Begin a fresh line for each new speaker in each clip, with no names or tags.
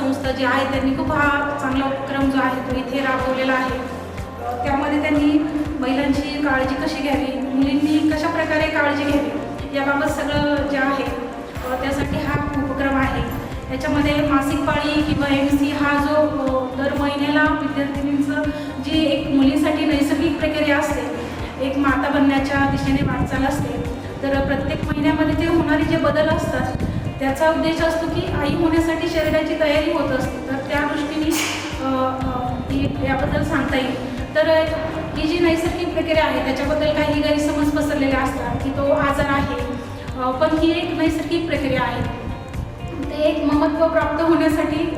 संस्था जी आहे त्यांनी खूप हा चांगला उपक्रम जो आहे तो इथे राबवलेला आहे. त्यामध्ये त्यांनी महिलांची काळजी कशी घ्यावी मुलींनी कशा प्रकारे काळजी घ्यावी याबाबत सगळं जे आहे त्यासाठी हा उपक्रम आहे. याच्यामध्ये मासिक पाळी किंवा एम सी हा जो दर महिन्याला विद्यार्थिनींचं जी एक मुलीसाठी नैसर्गिक प्रक्रिया असते एक माता बनण्याच्या दिशेने वाटचाल असते तर प्रत्येक महिन्यामध्ये ते होणारे जे बदल असतात त्याचा उद्देश असतो की आई होण्यासाठी शरीराची तयारी होत असते. तर त्या दृष्टीने ही- याबद्दल सांगता येईल. तर ही जी नैसर्गिक प्रक्रिया आहे त्याच्याबद्दल काही गैरसमज पसरलेले असतात की तो आजार आहे. पण ही एक नैसर्गिक प्रक्रिया आहे. ते एक महत्त्व प्राप्त होण्यासाठी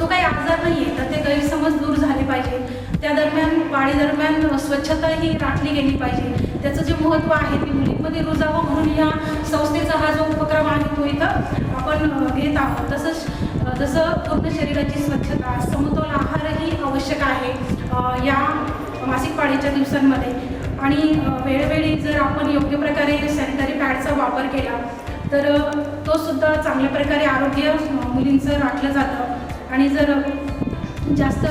तो काही आजार नाही आहे तर ते गैरसमज दूर झाले पाहिजे. त्या दरम्यान वाढीदरम्यान स्वच्छता ही राखली गेली पाहिजे. त्याचं जे महत्त्व आहे ते मुलींमध्ये रुजावं म्हणून या संस्थेचा हा जो इथं आपण घेत आहोत. तसंच जसं पूर्ण शरीराची स्वच्छता समतोल आहारही आवश्यक आहे या मासिक पाळीच्या दिवसांमध्ये. आणि वेळोवेळी जर आपण योग्य प्रकारे सॅनिटरी पॅडचा वापर केला तर तो सुद्धा चांगल्या प्रकारे आरोग्य मुलींचं राखलं जातं. आणि जर जास्त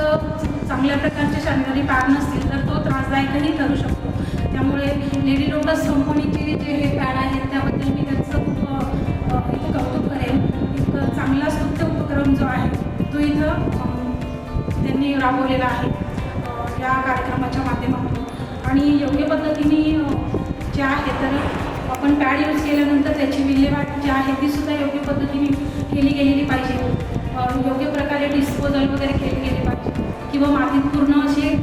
चांगल्या प्रकारचे सॅनिटरी पॅड नसतील तर तो त्रासदायकही ठरू शकतो. त्यामुळे लेडी लोटस कंपनीचे जे हे पॅड आहेत त्याबद्दल मी त्यांनी राबवलेला आहे या कार्यक्रमाच्या माध्यमातून. आणि योग्य पद्धतीने जे आहे तर आपण पॅड यूज केल्यानंतर त्याची विल्हेवाट जी आहे तीसुद्धा योग्य पद्धतीने केली गेलेली पाहिजे. योग्य प्रकारे डिस्पोजल वगैरे केली गेली पाहिजे. किंवा मातीत पूर्ण असे